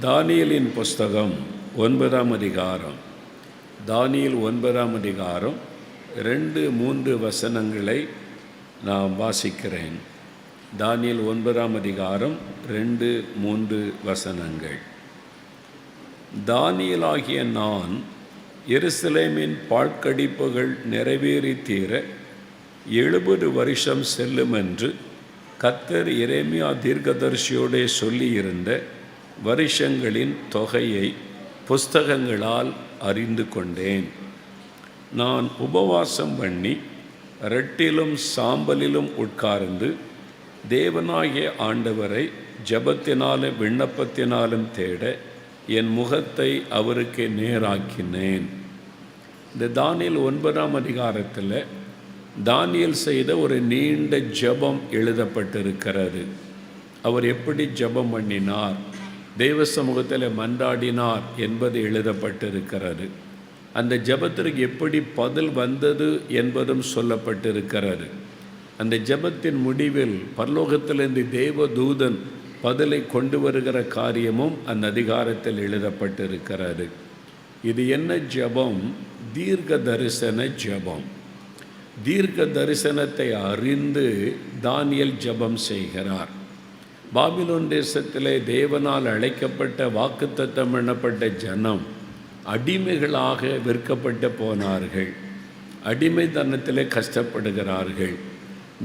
தானியலின் புஸ்தகம் ஒன்பதாம் அதிகாரம். தானியல் ஒன்பதாம் அதிகாரம் ரெண்டு மூன்று வசனங்களை நான் வாசிக்கிறேன். தானியல் ஒன்பதாம் அதிகாரம் ரெண்டு மூன்று வசனங்கள். தானியலாகிய நான் எருசலேமின் பாழ்கடிப்புகள் நிறைவேறி தீர எழுபது வருஷம் செல்லும் என்று கத்தர் இரேமியா தீர்க்கதர்ஷியோடே சொல்லியிருந்த வருஷங்களின் தொகையை புஸ்தகங்களால் அறிந்து கொண்டேன். நான் உபவாசம் பண்ணி ரெட்டிலும் சாம்பலிலும் உட்கார்ந்து தேவனாகிய ஆண்டவரை ஜபத்தினாலும் விண்ணப்பத்தினாலும் தேட என் முகத்தை அவருக்கு நேராக்கினேன். இந்த தானியல் ஒன்பதாம் அதிகாரத்தில் தானியல் செய்த ஒரு நீண்ட ஜெபம் எழுதப்பட்டிருக்கிறது. அவர் எப்படி ஜெபம் பண்ணினார்? தெய்வ சமூகத்தில் மன்றாடினார் என்பது எழுதப்பட்டிருக்கிறது. அந்த ஜெபத்திற்கு எப்படி பதில் வந்தது என்பதும் சொல்லப்பட்டிருக்கிறது. அந்த ஜெபத்தின் முடிவில் பரலோகத்திலிருந்து தேவ தூதன் பதிலை கொண்டு வருகிற காரியமும் அந்த அதிகாரத்தில் எழுதப்பட்டிருக்கிறது. இது என்ன ஜெபம்? தீர்க்க தரிசன ஜெபம். தீர்க்க தரிசனத்தை அறிந்து தானியல் ஜெபம் செய்கிறார். பாபிலோன் தேசத்திலே தேவனால் அழைக்கப்பட்ட வாக்குத்தத்தம் எண்ணப்பட்ட ஜனம் அடிமைகளாக விற்கப்பட்டு போனார்கள். அடிமைத்தனத்திலே கஷ்டப்படுகிறார்கள்.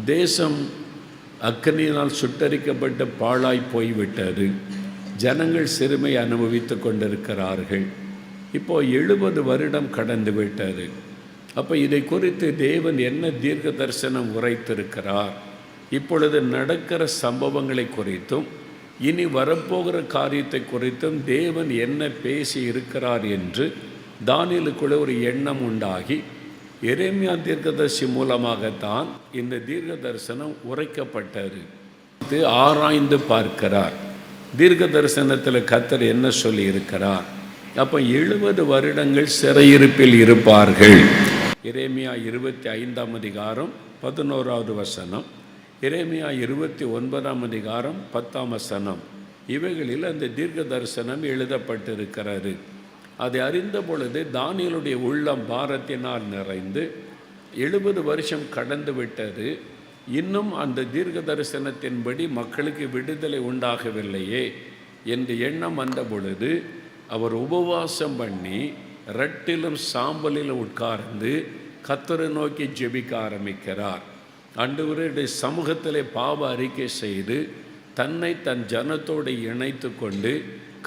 தேசம் அக்கனியினால் சுட்டரிக்கப்பட்டு பாழாய் போய்விட்டது. ஜனங்கள் சிறுமை அனுபவித்து கொண்டிருக்கிறார்கள். இப்போ எழுபது வருடம் கடந்து விட்டது அப்போ இதை குறித்து தேவன் என்ன தீர்க்க தரிசனம் உரைத்திருக்கிறார்? இப்பொழுது நடக்கிற சம்பவங்களை குறித்தும் இனி வரப்போகிற காரியத்தை குறித்தும் தேவன் என்ன பேசி இருக்கிறார் என்று தானியலுக்குள்ளே ஒரு எண்ணம் உண்டாகி எரேமியா தீர்க்கதர்சி மூலமாகத்தான் இந்த தீர்க்க தரிசனம் உரைக்கப்பட்டது. இது ஆராய்ந்து பார்க்கிறார். தீர்க்க தரிசனத்தில் கத்தர் என்ன சொல்லி இருக்கிறார் அப்போ எழுபது வருடங்கள் சிறையிருப்பில் இருப்பார்கள். எரேமியா இருபத்தி ஐந்தாம் அதிகாரம் பதினோராவது வசனம். இறைமையா இருபத்தி ஒன்பதாம் அதிகாரம் பத்தாம் வசனம். இவைகளில் அந்த தீர்க்க தரிசனம் எழுதப்பட்டிருக்கிறது. அதை அறிந்த பொழுது தானியலுடைய உள்ளம் பாரத்தினால் நிறைந்து எழுபது வருஷம் கடந்து விட்டது. இன்னும் அந்த தீர்க்க தரிசனத்தின்படி மக்களுக்கு விடுதலை உண்டாகவில்லையே என்று எண்ணம் வந்த பொழுது அவர் உபவாசம் பண்ணி ரெட்டிலும் சாம்பலிலும் உட்கார்ந்து கத்தரை நோக்கி ஜெபிக்க ஆரம்பிக்கிறார். ஆண்டவருடைய சமூகத்திலே பாவ அறிக்கை செய்து தன்னை தன் ஜனத்தோடு இணைத்து கொண்டு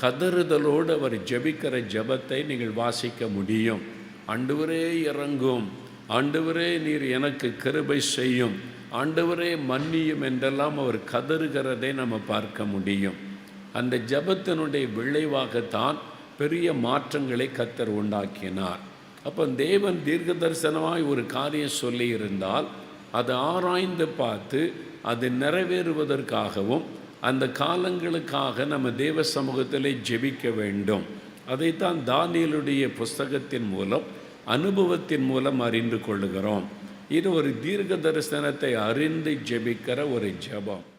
கதறுதலோடு அவர் ஜெபிக்கிற ஜெபத்தை நீங்கள் வாசிக்க முடியும். ஆண்டவரே இறங்கும். ஆண்டவரே நீர் எனக்கு கிருபை செய்யும். ஆண்டவரே மன்னியும் என்றெல்லாம் அவர் கதறுகிறதை நம்ம பார்க்க முடியும். அந்த ஜபத்தினுடைய விளைவாகத்தான் பெரிய மாற்றங்களை கத்தர் உண்டாக்கினார். அப்போ தேவன் தீர்க்க தரிசனமாய் ஒரு காரியம் சொல்லி இருந்தால் அதை ஆராய்ந்து பார்த்து அது நிறைவேறுவதற்காகவும் அந்த காலங்களுக்காக நம்ம தேவ சமூகத்திலே ஜெபிக்க வேண்டும். அதைத்தான் தானியலுடைய புஸ்தகத்தின் மூலம் அனுபவத்தின் மூலம் அறிந்து கொள்ளுகிறோம். இது ஒரு தீர்க்க தரிசனத்தை அறிந்து ஜெபிக்கிற ஒரு ஜெபம்.